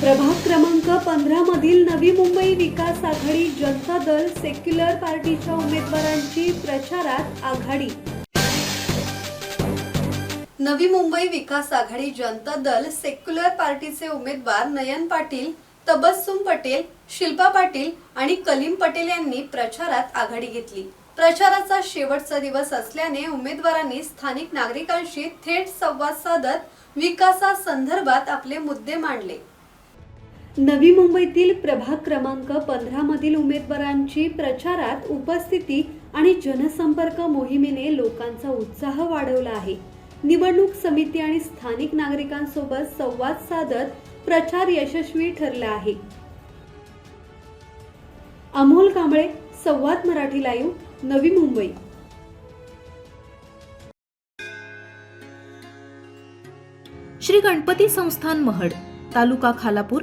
प्रभाग क्रमांक पंधरा मधील नवी मुंबई विकास आघाडी जनता दल सेक्युलर पार्टीच्या उमेदवारांची प्रचारात आघाडी. नवी मुंबई विकास आघाडी जनता दल सेक्युलर पार्टीचे उमेदवार नयन पाटील तबस्सुम पटेल शिल्पा पाटील आणि कलीम पटेल यांनी प्रचारात आघाडी घेतली. प्रचाराचा शेवटचा दिवस असल्याने उमेदवारांनी स्थानिक नागरिकांशी थेट संवाद साधत विकासासंदर्भात आपले मुद्दे मांडले. नवी मुंबईतील प्रभाग क्रमांक पंधरा मधील उमेदवारांची प्रचारात उपस्थिती आणि जनसंपर्क मोहिमेने लोकांचा उत्साह वाढवला आहे. निवडणूक समिती आणि स्थानिक नागरिकांसोबत संवाद साधत प्रचार यशस्वी ठरला आहे. अमोल कांबळे संवाद मराठी लाईव्ह नवी मुंबई. श्री गणपती संस्थान महड तालुका खालापूर